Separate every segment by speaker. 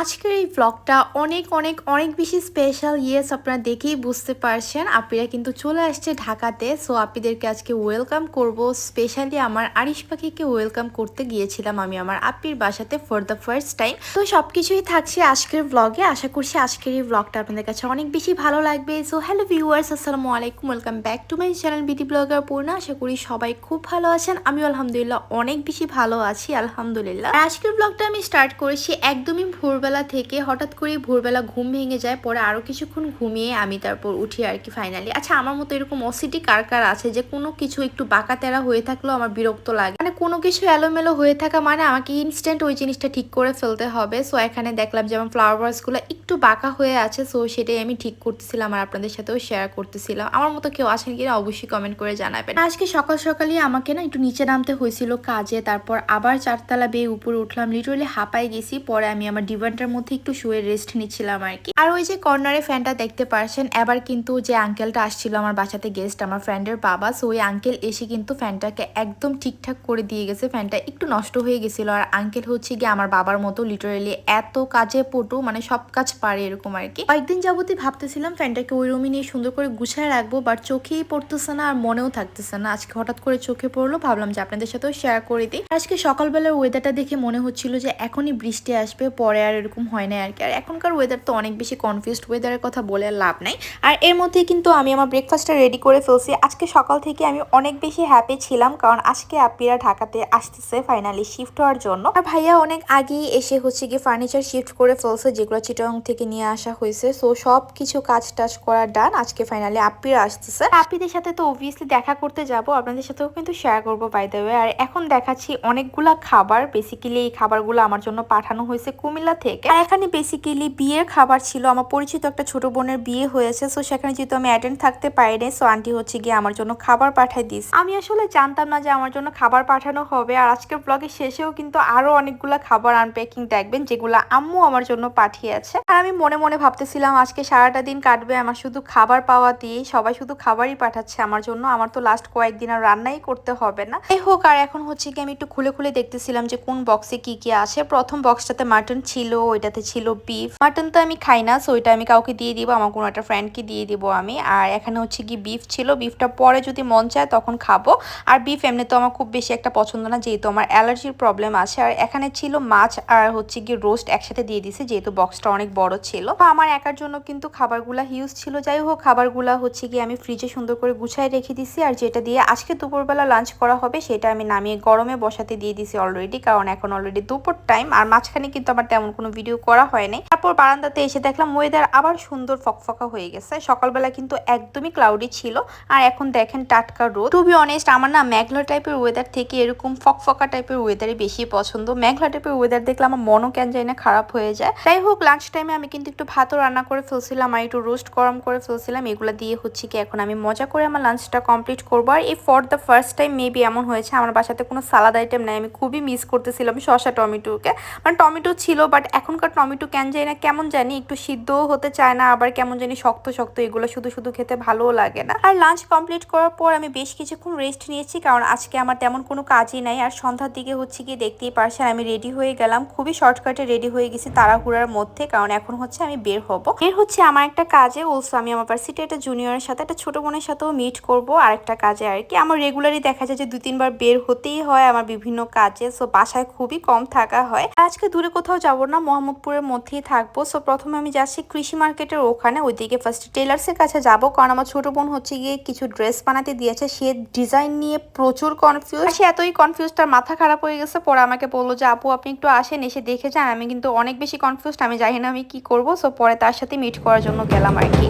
Speaker 1: আজকের এই ব্লগটা অনেক অনেক অনেক বেশি স্পেশাল ইয়েস আপনারা দেখেই বুঝতে পারছেন। আপিরা কিন্তু চলে আসছে ঢাকাতে সো আপিদেরকে আজকে ওয়েলকাম করব। স্পেশালি আমার আরিশ পাখিকে ওয়েলকাম করতে গিয়েছিলাম আমি আমার আপির বাসাতে ফর দ্য ফার্স্ট টাইম তো সব কিছুই থাকছে আজকের ব্লগে আশা করছি আজকের এই ব্লগটা আপনাদের কাছে অনেক বেশি ভালো লাগবে। সো হ্যালো ভিউয়ার্স আসসালামু আলাইকুম। Welcome back to my channel BT blogger Purna আশা করি সবাই খুব ভালো আছেন। আমিও আলহামদুলিল্লাহ অনেক বেশি ভালো আছি, আলহামদুলিল্লাহ। আজকের ব্লগটা আমি স্টার্ট করেছি একদমই ভোরবেলা থেকে হঠাৎ করে ভোরবেলা ঘুম ভেঙে যায়, পরে আরও কিছুক্ষণ ঘুমিয়ে আমি তারপর উঠি আর কি ফাইনালি আচ্ছা আমার মতো এরকম অসিটি কার কার আছে যে কোনো কিছু একটু বাঁকা তেরা হয়ে থাকলেও আমার বিরক্ত লাগে? মানে কোনো কিছু এলোমেলো হয়ে থাকা মানে আমাকে ইনস্ট্যান্ট ওই জিনিসটা ঠিক করে ফেলতে হবে। সো এখানে দেখলাম যেমন ফ্লাওয়ারগুলো একটু বাঁকা হয়ে আছে সো সেটাই আমি ঠিক করতেছিলাম আর আপনাদের সাথেও শেয়ার করতেছিলাম। আমার মতো কেউ আছেন কিনা অবশ্যই কমেন্ট করে জানাবেন। আজকে সকাল সকালই আমাকে না একটু নিচে নামতে হয়েছিল কাজে, তারপর আবার চারতলা বেয়ে উপরে উঠলাম লিটারালি হাঁপাই গেছি, পরে আমি আমার ডিভানটার মধ্যে একটু শুয়ে রেস্ট নিচ্ছিলাম আর কি। আর ওই যে কর্নারে ফ্যানটা দেখতে পারছেন, এবার কিন্তু যে আঙ্কেলটা আসছিল আমার বাসাতে গেস্ট আমার ফ্রেন্ডের বাবা সো ওই আঙ্কেল এসে কিন্তু ফ্যানটাকে একদম ঠিকঠাক করে দিয়ে গেছে ফ্যানটা একটু নষ্ট হয়ে গেছিল। আর আঙ্কেল হচ্ছে গিয়ে আমার বাবার মতো লিটারালি এত কাজে পটু মানে সব কাজ পারে এরকম আর কি। কয়েকদিন যাবতই ভাবতেছিলাম ফ্যানটাকে ওই রুমে নিয়ে সুন্দর করে গুছায় রাখব বাট চোখেই পড়তেছে না আর মনেও থাকতেছে না। আজকে হঠাৎ করে চোখে পড়ল, ভাবলাম যে আপনাদের সাথেও শেয়ার করে দিই। আজকে সকালবেলার ওয়েদারটা দেখে মনে হচ্ছিল যে এখনই বৃষ্টি আসবে, পরে আর এরকম হয় না আর কি। আর এখনকার ওয়েদার তো অনেক বেশি কনফিউজড ওয়েদারের কথা বলে লাভ নাই। আর এর মধ্যে কিন্তু আমি আমার ব্রেকফাস্টটা রেডি করে ফেলছি। আজকে সকাল থেকে আমি অনেক বেশি হ্যাপি ছিলাম, কারণ আজকে আপিরা ঢাকাতে আসতেছে ফাইনালি শিফট হওয়ার জন্য। আর ভাইয়া অনেক আগেই এসে হচ্ছে গিয়ে ফার্নিচার শিফট করে ফেলছে, যেগুলো চিটং থেকে নিয়ে আসা হয়েছে। সো সব কিছু কাজ টাজ করা ডান আজকে ফাইনালি আপিরা আসতেছে। আপিদের সাথে তো অবভিয়াসলি দেখা করতে যাব, আপনাদের সাথেও কিন্তু শেয়ার করব বাই ওয়ে আর এখন দেখাচ্ছি অনেকগুলা খাবার। বেসিক্যালি এই খাবারগুলো আমার জন্য পাঠানো হয়েছে কুমিল্লা থেকে আর এখানে বেসিক্যালি বিয়ের খাবার ছিল, আমার পরিচিত একটা ছোট বোনের বিয়ে হয়েছে সো সেখানে যেহেতু আমি অ্যাটেন্ড থাকতে পারিনি সো আন্টি হচ্ছে গিয়ে আমার জন্য খাবার পাঠাই দিস আমি আসলে জানতাম না যে আমার জন্য খাবার পাঠানো হবে, আর আজকের ব্লগের শেষেও কিন্তু আরও অনেকগুলা খাবার আনপ্যাকিং দেখবেন, যেগুলো আম্মু আমার জন্য পাঠিয়েছে। আর আমি মনে মনে ভাবতেছিলাম, আজকে সারাটা দিন কাটবে, আমার শুধু খাবার পাওয়া দিয়ে সবাই শুধু খাবারই পাঠাচ্ছে আমার জন্য, আমার তো লাস্ট কয়েকদিন আর রান্নাই করতে হবে না। এই হোক, আর এখন হচ্ছে কি আমি একটু খুলে খুলে দেখতেছিলাম যে কোন বক্সে কি কি আছে। প্রথম বক্সটাতে মাটন ছিল ওইটাতে ছিল বিফ মাটন তো আমি খাই না সো ওইটা আমি কাউকে দিয়ে দিব, আমার কোনো একটা ফ্রেন্ডকে দিয়ে দিব আমি। আর এখানে হচ্ছে কি বিফ ছিল বিফটা পরে যদি মন চায় তখন খাব। আর বিফ এমনি তো আমার খুব বেশি একটা পছন্দ না, যেহেতু আমার অ্যালার্জির প্রবলেম আছে। আর এখানে ছিল মাছ আর হচ্ছে কি রোস্ট একসাথে দিয়ে দিছে, যেহেতু বক্সটা অনেক বড় ছিল। আমার একার জন্য কিন্তু খাবারগুলা হিউজ ছিল। যাই হোক, খাবারগুলা হচ্ছে কি আমি ফ্রিজে সুন্দর করে গুছাই রেখে দিছি। আর যেটা দিয়ে আজকে দুপুরবেলা লাঞ্চ করা হবে, সেটা আমি নামিয়ে গরমে বসাতে দিয়ে দিছি অলরেডি কারণ এখন অলরেডি দুপুর টাইম আর মাঝখানে কিন্তু আমার তেমন কোনো ভিডিও করা হয়নি। তারপর বারান্দাতে এসে দেখলাম ওয়েদার আবার সুন্দর ফকফকা হয়ে গেছে। সকালবেলা কিন্তু একদমই ক্লাউডি ছিল। আর এখন দেখেন টাটকা রোদ। টু বি অনেস্ট আমার না মেঘলা টাইপের ওয়েদার থেকে এরকম ফকফকা টাইপের ওয়েদারই বেশি পছন্দ। মেঘলা টাইপের ওয়েদার দেখলে আমার মনও কেন যায় না খারাপ হয়ে যায়। যাই হোক লাঞ্চ টাইমে আমি কিন্তু একটু ভাতও রান্না করে ফেলছিলাম আর একটু রোস্ট গরম করে ফেলছিলাম। এগুলো দিয়ে হচ্ছে কি এখন আমি মজা করে আমার লাঞ্চটা কমপ্লিট করব। আর এই for the first time maybe এমন হয়েছে, আমার বাসাতে কোনো সালাদ আইটেম নাই। আমি খুবই মিস করতেছিলাম শসা টমেটোকে। মানে টমেটো ছিল বাট এখনকার টমেটো কেন যায় না, কেমন জানি একটু সিদ্ধও হতে চায় না, আবার কেমন জানি শক্ত শক্ত এগুলো শুধু শুধু খেতে ভালোও লাগে না। আর লাঞ্চ কমপ্লিট করার পর আমি বেশ কিছুক্ষণ রেস্ট নিয়েছি, কারণ আজকে আমার তেমন কোনো কাজই নাই। আর সন্ধ্যার দিকে হচ্ছে গিয়ে দেখতেই পারছেন আমি রেডি হয়ে গেলাম, খুবই শর্টকাটে রেডি হয়ে গেছি তাড়াহুড়ার মধ্যে, কারণ এখন হচ্ছে আমি বের হব। বের হচ্ছে আমার একটা কাজে অলসো আমি আমার ভার্সিটি একটা জুনিয়রের সাথে একটা ছোট বোনের সাথেও মিট করব আর একটা কাজে আর কি। আমার রেগুলারই দেখা যায় যে দু, তিনবার বের হতেই হয় আমার বিভিন্ন কাজে সো বাসায় খুবই কম থাকা হয়। আজকে দূরে কোথাও যাব না মোহাম্মদপুরের মধ্যেই থাকব। সো প্রথমে আমি যাচ্ছি কৃষি মার্কেটের ওখানে, ওইদিকে ফার্স্ট টেলার্সের কাছে যাব। কারণ আমার ছোটো বোন হচ্ছে গিয়ে কিছু ড্রেস বানাতে দিয়েছে। সে ডিজাইন নিয়ে প্রচুর কনফিউজ সে এতই কনফিউজ তার মাথা খারাপ হয়ে গেছে। পরে আমাকে বলল যে, আপু, আপনি একটু আসেন, এসে দেখে যান। আমি কিন্তু অনেক বেশি কনফিউজড আমি জানি না আমি কি করব। সো পরে তার সাথে মিট করার জন্য গেলাম আর কি।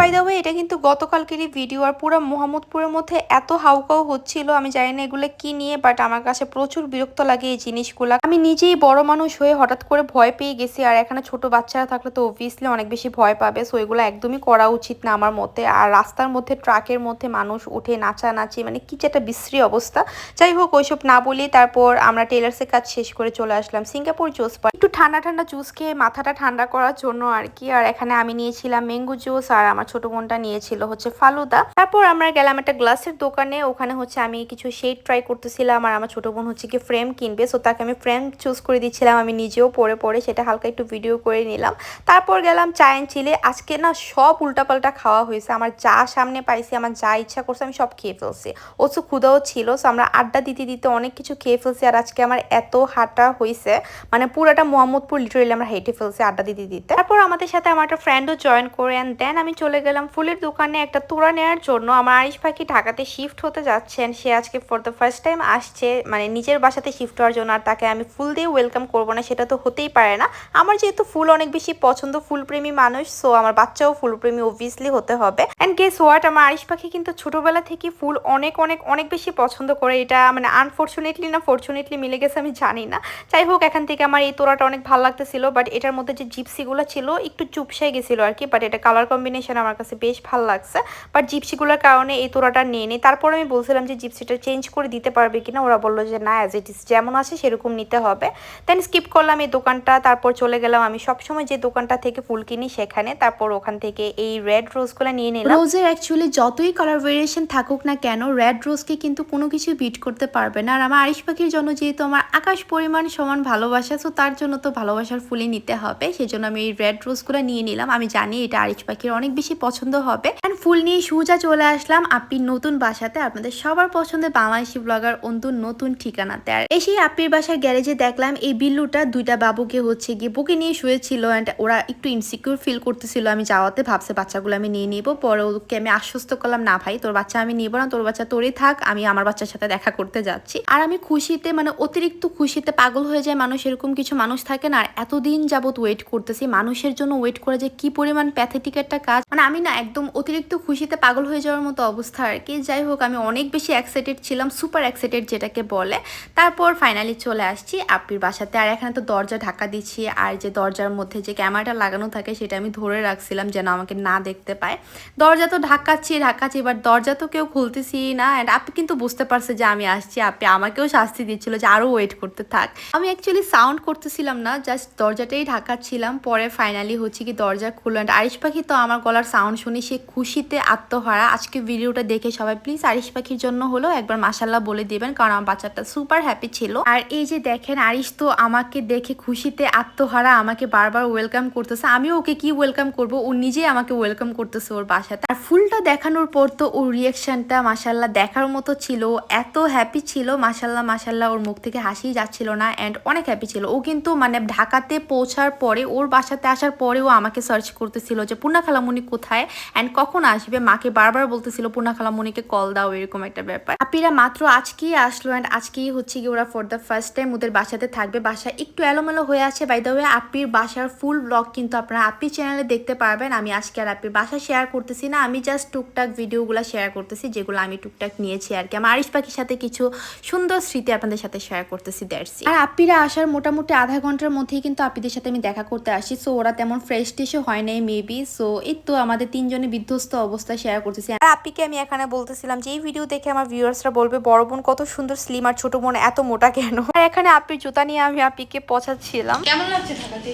Speaker 1: বাই দ্য এটা কিন্তু গতকালকেরই ভিডিও আর পুরো মোহাম্মদপুরের মধ্যে এত হাউকাউ হচ্ছিল, আমি জানি না এগুলো কি নিয়ে বাট আমার কাছে প্রচুর বিরক্ত লাগে এই জিনিসগুলো। আমি নিজেই বড় মানুষ হয়ে হঠাৎ করে ভয় পেয়ে গেছি, আর এখানে ছোট বাচ্চারা থাকলে তো অবভিয়াসলি অনেক বেশি ভয় পাবে সো এগুলো একদমই করা উচিত না আমার মতে। আর রাস্তার মধ্যে, ট্রাকের মধ্যে মানুষ উঠে নাচানাচি মানে কি একটা বিশ্রী অবস্থা। যাই হোক, ওইসব না বলি তারপর আমরা টেলার্সের কাজ শেষ করে চলে আসলাম সিঙ্গাপুর জুস পার একটু ঠান্ডা ঠান্ডা জুস খেয়ে মাথাটা ঠান্ডা করার জন্য আর কি, আর এখানে আমি নিয়েছিলাম ম্যাঙ্গো জুস আর আমার আমার ছোট বোনটা নিয়েছিল হচ্ছে ফালুদা। তারপর আমরা গেলাম একটা গ্লাসের দোকানে, ওখানে হচ্ছে আমি কিছু শেড ট্রাই করতেছিলাম আর আমার ছোট বোন হচ্ছে কি ফ্রেম কিনবে। সো তাকে আমি ফ্রেম চুজ করে দিচ্ছিলাম, আমি নিজেও পরে পরে সেটা হালকা একটু ভিডিও করে নিলাম। তারপর গেলাম চা এন্ড চিলে আজকে না সব উল্টাপাল্টা খাওয়া হয়েছে। আমার যা সামনে পাইছি, আমার যা ইচ্ছা করছে, আমি সব খেয়ে ফেলছি। ওসু ক্ষুদাও ছিল সো আমরা আড্ডা দিতে দিতে অনেক কিছু খেয়ে ফেলছি আর আজকে আমার এত হাঁটা হয়েছে। মানে পুরাটা মোহাম্মদপুর লিটারেলি আমরা হেঁটে ফেলছি আড্ডা দিতে দিতে। তারপর আমাদের সাথে আমার একটা ফ্রেন্ডও জয়েন করে অ্যান্ড দেন আমি চলে গেলাম ফুলের দোকানে একটা তোড়া নেওয়ার জন্য। আমার আরিশ পাখি ঢাকাতে শিফট হতে যাচ্ছেন? সে আজকে ফর দ্য ফার্স্ট টাইম আসছে মানে নিজের বাসাতে শিফট হওয়ার জন্য, আর তাকে আমি ফুল দিয়ে ওয়েলকাম করব না, সেটা তো হতেই পারে না। আমার যেহেতু ফুল অনেক বেশি পছন্দ, ফুলপ্রেমী মানুষ সো আমার বাচ্চাও ফুলপ্রেমী অবভিয়াসলি হতে হবে। অ্যান্ড গেস হোয়াট আমার আরিশ পাখি কিন্তু ছোটবেলা থেকে ফুল অনেক অনেক অনেক বেশি পছন্দ করে। এটা মানে আনফর্চুনেটলি না ফর্চুনেটলি মিলে গেছে, আমি জানি না। যাই হোক, এখান থেকে আমার এই তোড়াটা অনেক ভালো লাগতেছিল বাট এটার মধ্যে যে জিপসিগুলো ছিল, একটু চুপসাই গেছিল আর কি বাট এটা কালার কম্বিনেশন আমার কাছে বেশ ভালো লাগছে। বাট জিপসিগুলোর কারণে এই তোড়াটা নিয়ে নিই। তারপর আমি বলছিলাম যে জিপসিটা চেঞ্জ করে দিতে পারবে কিনা, ওরা বলল যে না অ্যাজ ইট ইস যেমন আছে সেরকম নিতে হবে। দেন স্কিপ করলাম এই দোকানটা, তারপর চলে গেলাম আমি সবসময় যে দোকানটা থেকে ফুল কিনি সেখানে। তারপর ওখান থেকে এই রেড রোজগুলো নিয়ে নিলাম। রোজের অ্যাকচুয়ালি যতই কালার ভেরিয়েশন থাকুক না কেন রেড রোজকে কিন্তু কোনো কিছু বিট করতে পারবে না। আর আমার আরিশ পাখির জন্য যেহেতু আমার আকাশ পরিমাণ সমান ভালোবাসা সো তার জন্য তো ভালোবাসার ফুলই নিতে হবে। সেজন্য আমি এই রেড রোজগুলো নিয়ে নিলাম। আমি জানি এটা আরিশ পাখির অনেক বেশি পছন্দ হবে। অ্যান্ড ফুল নিয়ে সুজা চলে আসলাম আপির নতুন বাসাতে। আপনাদের সবার পছন্দের বাংলাদেশি ব্লগার অন্তুর নতুন ঠিকানাতে আর এসেই আপির বাসার গ্যারেজে দেখলাম এই বিল্লুটা, দুইটা বাবুকে হচ্ছে গিয়ে বুকে নিয়ে শুয়েছিল অ্যান্ড ওরা একটু ইনসিকিউর ফিল করতেছিল, আমি যাওয়াতে ভাবছে বাচ্চাগুলো আমি নিয়ে নিবো, পরে ওকে আমি আশ্বস্ত করলাম, না ভাই, তোর বাচ্চা আমি নিবো না, তোর বাচ্চা তোরই থাক, আমি আমার বাচ্চার সাথে দেখা করতে যাচ্ছি। আর আমি খুশিতে মানে অতিরিক্ত খুশিতে পাগল হয়ে যায় মানুষ এরকম কিছু মানুষ থাকে না, আর এতদিন যাবত ওয়েট করতেছি, মানুষের জন্য ওয়েট করে যে কি পরিমাণ প্যাথেটিক একটা কাজ। মানে আমি না একদম অতিরিক্ত খুশিতে পাগল হয়ে যাওয়ার মতো অবস্থা আর কি। যাই হোক, আমি অনেক বেশি এক্সাইটেড ছিলাম সুপার এক্সাইটেড যেটাকে বলে। তারপর ফাইনালি চলে আসছি আপির বাসাতে। আর এখানে তো দরজা ঢাকা দিচ্ছি, আর যে দরজার মধ্যে যে ক্যামেরাটা লাগানো থাকে সেটা আমি ধরে রাখছিলাম যেন আমাকে না দেখতে পায়। দরজা তো ঢাকাচ্ছি ঢাকাচ্ছি এবার দরজা তো কেউ খুলতেছি না। অ্যান্ড আপনি কিন্তু বুঝতে পারছে যে আমি আসছি, আপনি আমাকেও শাস্তি দিচ্ছিল যে আরও ওয়েট করতে থাক। আমি অ্যাকচুয়ালি সাউন্ড করতেছিলাম না জাস্ট দরজাটাই ঢাকাচ্ছিলাম। পরে ফাইনালি হচ্ছে কি দরজা খুললো। অ্যান্ড আরিশ পাখি তো আমার গলার সাউন্ড শুনে সে খুশিতে আত্মহারা। আজকে ভিডিওটা দেখে সবাই প্লিজ আরিশ পাখির জন্য হলো একবার মাসাল্লাহ বলে দিবেন, কারণ আমার বাচ্চাটা সুপার হ্যাপি ছিল। আর এই যে দেখেন, আরিশ তো আমাকে দেখে খুশিতে আত্মহারা, আমাকে বারবার ওয়েলকাম করতেছে। আমিও ওকে কি ওয়েলকাম করব? ও নিজেই আমাকে ওয়েলকাম করতেছে ওর বাসাতে। আর ফুলটা দেখানোর পর তো ওর রিয়াকশনটা মাসাল্লাহ দেখার মতো ছিল। এত হ্যাপি ছিল মাসাল্লাহ মাসাল্লাহ ওর মুখ থেকে হাসি যাচ্ছিল না অ্যান্ড অনেক হ্যাপি ছিল। ও কিন্তু মানে ঢাকাতে পৌঁছার পরে, ওর বাসাতে আসার পরেও আমাকে সার্চ করতেছিল যে, পূর্ণা খালামণি কোথায়? অ্যান্ড কখন আসবে? মাকে বারবার বলতেছিল, পূর্ণা খালামণিকে কল দাও, এরকম একটা ব্যাপার। আপিরা মাত্র আজকেই আসলো অ্যান্ড আজকেই হচ্ছে কি ওরা ফর দ্য ফার্স্ট টাইম ওদের বাসাতে থাকবে। বাসা একটু এলোমেলো হয়ে আছে। বাই দ্য ওয়ে আপির বাসার ফুল ব্লগ কিন্তু আপনারা আপি চ্যানেলে দেখতে পারবেন। আমি আজকে আর আপির বাসা শেয়ার করতেছি না। আমি জাস্ট টুকটাক ভিডিওগুলো শেয়ার করতেছি, যেগুলো আমি টুকটাক নিয়েছি আর কি। আমার আরিশ পাখির সাথে কিছু সুন্দর স্মৃতি আপনাদের সাথে শেয়ার করতেছি দ্যাটসি আর আপিরা আসার মোটামুটি আধা ঘণ্টার মধ্যেই কিন্তু আপিদের সাথে আমি দেখা করতে আসি। সো ওরা তেমন ফ্রেশ টেশও হয় নাই মেবি সো এই তো আমাদের তিনজনে বিধ্বস্ত অবস্থা শেয়ার করতেছি। আর আপিকে আমি এখানে বলতেছিলাম যে এই ভিডিও দেখে আমার ভিউয়ার্সরা বলবে বড় বোন কত সুন্দর স্লিম আর ছোট বোন এত মোটা কেন? আর এখানে আপির জুতা নিয়ে আমি আপিকে পছাচ্ছিলাম
Speaker 2: কেমন লাগছে ঢাকাতে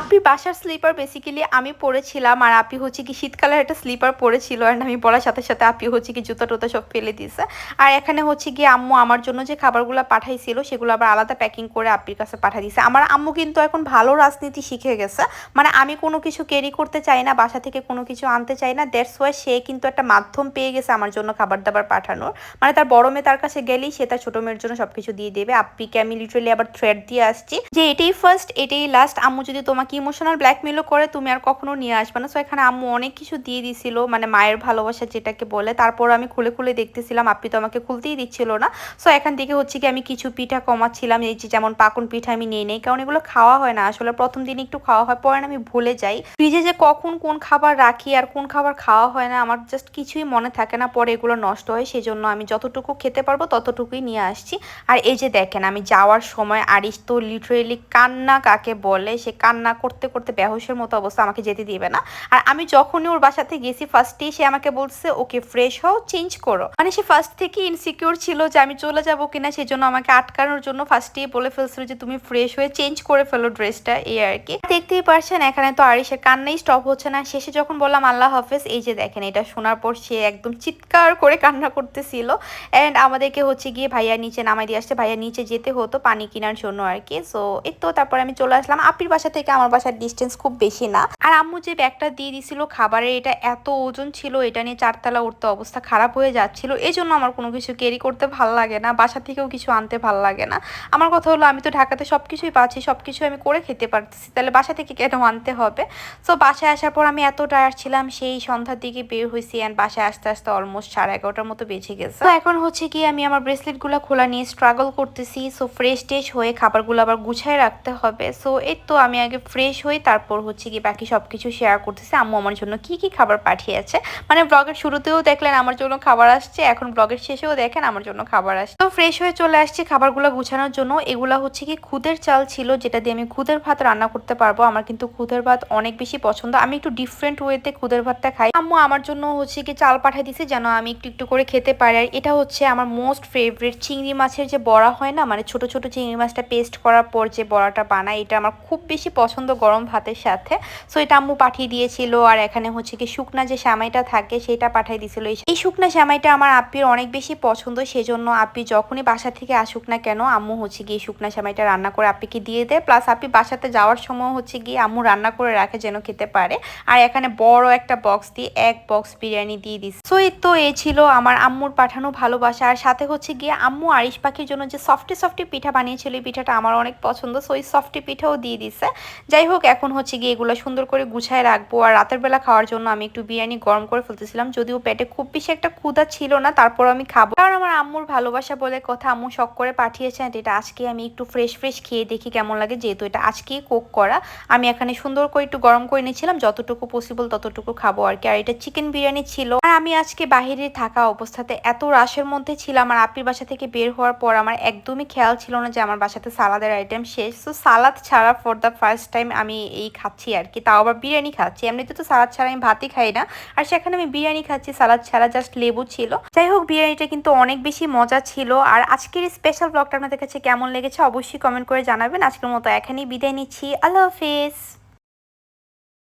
Speaker 1: আপির বাসার স্লিপার বেসিক্যালি আমি পরেছিলাম আর আপি হচ্ছে কি শীতকালের একটা স্লিপার পরেছিল আর আমি বলার সাথে সাথে আপি হচ্ছে কি জুতা টুতা সব ফেলে দিয়েছে। আর এখানে হচ্ছে কি আম্মু আমার জন্য যে খাবারগুলো পাঠাইছিল সেগুলো আবার আলাদা প্যাকিং করে আপির কাছে পাঠিয়ে দিয়েছে। আমার আম্মু কিন্তু এখন ভালো রাজনীতি শিখে গেছে। মানে আমি কোনো কিছু ক্যারি করতে চাই না, বাসা থেকে কোনো কিছু আনতে চাই না দ্যাটস ওয়াই সে কিন্তু একটা মাধ্যম পেয়ে গেছে আমার জন্য খাবার দাবার পাঠানোর। মানে তার বড় মেয়ে তার কাছে গেলেই সে তার ছোট মেয়ের জন্য সবকিছু দিয়ে দেবে। আপ্পিকে আমি লিটারেলি আবার থ্রেড দিয়ে আসছি যে এটাই ফার্স্ট এটাই লাস্ট আম্মু যদি তোমাকে ইমোশনাল ব্ল্যাকমেলও করে, তুমি আর কখনো নিয়ে আসবে না। সো এখানে আম্মু অনেক কিছু দিয়ে দিছিল মানে মায়ের ভালোবাসা যেটাকে বলে। তারপর আমি খুলে খুলে দেখতেছিলাম, আপনি তো আমাকে খুলতেই দিচ্ছিল না। সো এখান থেকে হচ্ছে কি আমি কিছু পিঠা কমাচ্ছিলাম, এই যে যেমন পাকন পিঠা আমি নিয়ে নেই, কারণ এগুলো খাওয়া হয় না। আসলে প্রথম দিন একটু খাওয়া হয়, পরে আমি ভুলে যাই। ফ্রিজে যে কখন কোন খাবার রাখি আর কোন খাবার খাওয়া হয় না, আমার জাস্ট কিছুই মনে থাকে না। পরে এগুলো নষ্ট হয় সেই জন্য আমি যতটুকু খেতে পারব, ততটুকুই নিয়ে আসছি। আর এই যে দেখেন, আমি যাওয়ার সময় আরিস তো লিটারেলি কান্না কাকে বলে? সে কান্না কান্না করতে করতে বেহুশের মতো অবস্থা আমাকে যেতে দিবে না। আর আমি যখনই ওর বাসাতে গেছি ফার্স্টেই সে আমাকে বলছে, ওকে ফ্রেশ হও চেঞ্জ করো। মানে সে ফার্স্ট থেকে ইনসিকিউর ছিল যে আমি চলে যাব কিনা সেই জন্য আমাকে আটকানোর জন্য ফার্স্টেই বলে ফেলছিল যে, তুমি ফ্রেশ হয়ে চেঞ্জ করে ফেলো ড্রেসটা এই আর কি। দেখতেই পারছেন, এখানে তো আরিসের কান্নাই স্টপ হচ্ছে না। শেষে যখন বললাম, আল্লাহ হাফেজ, এই যে দেখেন, এটা শোনার পর সে একদম চিৎকার করে কান্না করতেছিল। অ্যান্ড আমাদেরকে হচ্ছে গিয়ে ভাইয়া নিচে নামাই দিয়ে আসছে। ভাইয়া নিচে যেতে হতো পানি কেনার জন্য আর কি। সো এই তো তারপরে আমি চলে আসলাম। আপির বাসা থেকে আমার বাসার ডিস্টেন্স খুব বেশি না। আর আম্মু যে ব্যাগটা দিয়ে দিছিল খাবারের, এটা এত ওজন ছিল, এটা নিয়ে চারতলা উঠতে অবস্থা খারাপ হয়ে যাচ্ছিল। এই জন্য আমার কোনো কিছু ক্যারি করতে ভালো লাগে না, বাসা থেকেও কিছু আনতে ভালো লাগে না। আমার কথা হলো, আমি তো ঢাকাতে সব কিছুই পাচ্ছি সব কিছু আমি করে খেতে পারতেছি, তাহলে বাসা থেকে কেন আনতে হবে? সো বাসায় আসার পর আমি এত টায়ার ছিলাম, সেই সন্ধ্যার দিকে বের হয়েছি অ্যান্ড বাসায় আসতে আসতে অলমোস্ট সাড়ে এগারোটার মতো বেঁচে গেছে। তো এখন হচ্ছে কি আমি আমার ব্রেসলেটগুলো খোলা নিয়ে স্ট্রাগল করতেছি। সো ফ্রেশ টেশ হয়ে খাবারগুলো আবার গুছায় রাখতে হবে। সো এই তো আমি আগে ফ্রেশ হয়ে তারপর হচ্ছে কি বাকি সব কিছু শেয়ার করতেছে। আম্মু আমার জন্য কি কি খাবার পাঠিয়েছে? মানে ব্লগের শুরুতেও দেখলেন আমার জন্য খাবার আসছে, এখন ব্লগের শেষেও দেখেন আমার জন্য খাবার আসছে। তো ফ্রেশ হয়ে চলে আসছে খাবারগুলো গুছানোর জন্য। এগুলা হচ্ছে কি খুদের চাল ছিল, যেটা দিয়ে আমি খুদের ভাত রান্না করতে পারব। আমার কিন্তু খুদের ভাত অনেক বেশি পছন্দ। আমি একটু ডিফারেন্ট ওয়েতে খুদের ভাতটা খাই। আম্মু আমার জন্য হচ্ছে কি চাল পাঠিয়ে দিছে, যেন আমি একটু একটু করে খেতে পারি। আর এটা হচ্ছে আমার মোস্ট ফেভারিট চিংড়ি মাছের যে বড়া হয় না মানে ছোট ছোট চিংড়ি মাছটা পেস্ট করার পর যে বড়াটা বানায় এটা আমার খুব বেশি পছন্দ গরম ভাতের সাথে। সো এটা আম্মু পাঠিয়ে দিয়েছিল আর এখানে হচ্ছে কি শুকনা যে শ্যামাইটা থাকে সেটা পাঠিয়ে দিয়েছিল। এই- শুকনা শ্যামাইটা আমার আপ্পির অনেক বেশি পছন্দ, সেজন্য আপ্পি যখনই বাসা থেকে আসুক না কেন আম্মু হচ্ছে গিয়ে শুকনা শ্যামাইটা রান্না করে আপ্পিকে দিয়ে দেয়। প্লাস আপ্পি বাসাতে যাওয়ার সময় হচ্ছে গিয়ে আম্মু রান্না করে রাখে যেন খেতে পারে। আর এখানে বড় একটা বক্স দিয়ে এক বক্স বিরিয়ানি দিয়ে দিস। সো এই তো এই ছিল আমার আম্মুর পাঠানো ভালোবাসা। আর সাথে হচ্ছে গিয়ে আম্মু আরিশ পাখির জন্য যে সফটি সফটি পিঠা বানিয়েছিল, এই পিঠাটা আমার অনেক পছন্দ। সো এই সফটি পিঠাও দিয়ে দিছে। যাই হোক, এখন হচ্ছে গিয়ে এগুলো সুন্দর করে গুছায় রাখব। আর রাতের বেলা খাওয়ার জন্য আমি একটু বিরিয়ানি গরম করে ফেলতেছিলাম, যদিও পেটে খুব বেশি একটা ক্ষুধা ছিল না, তারপর আমি খাব। কারণ আমার আম্মুর ভালোবাসা বলে কথা আম্মু শখ করে পাঠিয়েছেন এটা আজকে আমি একটু ফ্রেশ ফ্রেশ খেয়ে দেখি কেমন লাগে, যেহেতু এটা আজকেই কোক করা। আমি এখানে সুন্দর করে একটু গরম করে নিয়েছিলাম, যতটুকু পসিবল ততটুকু খাব আর কি। আর এটা চিকেন বিরিয়ানি ছিল। আর আমি আজকে বাহিরে থাকা অবস্থাতে এত রাশের মধ্যে ছিলাম, আর আপির বাসা থেকে বের হওয়ার পর আমার একদমই খেয়াল ছিল না যে আমার বাসাতে সালাদের আইটেম শেষ। তো সালাদ ছাড়া ফর দ্য ফার্স্ট টাইম আমি এই খাচ্ছি আর কি তাও আবার বিরিয়ানি খাচ্ছি। এমনিতে তো সালাদ ছাড়া আমি ভাতই খাই না। আর সেখানে আমি বিরিয়ানি খাচ্ছি, সালাদ ছাড়া জাস্ট লেবু ছিল। যাই হোক, বিরিয়ানিটা কিন্তু অনেক বেশি মজা ছিল। আর আজকের স্পেশাল ব্লগটা আপনাদের কাছে কেমন লেগেছে অবশ্যই কমেন্ট করে জানাবেন। আজকের মতো এখানেই বিদায় নিচ্ছি। আল্লাহ হাফিজ।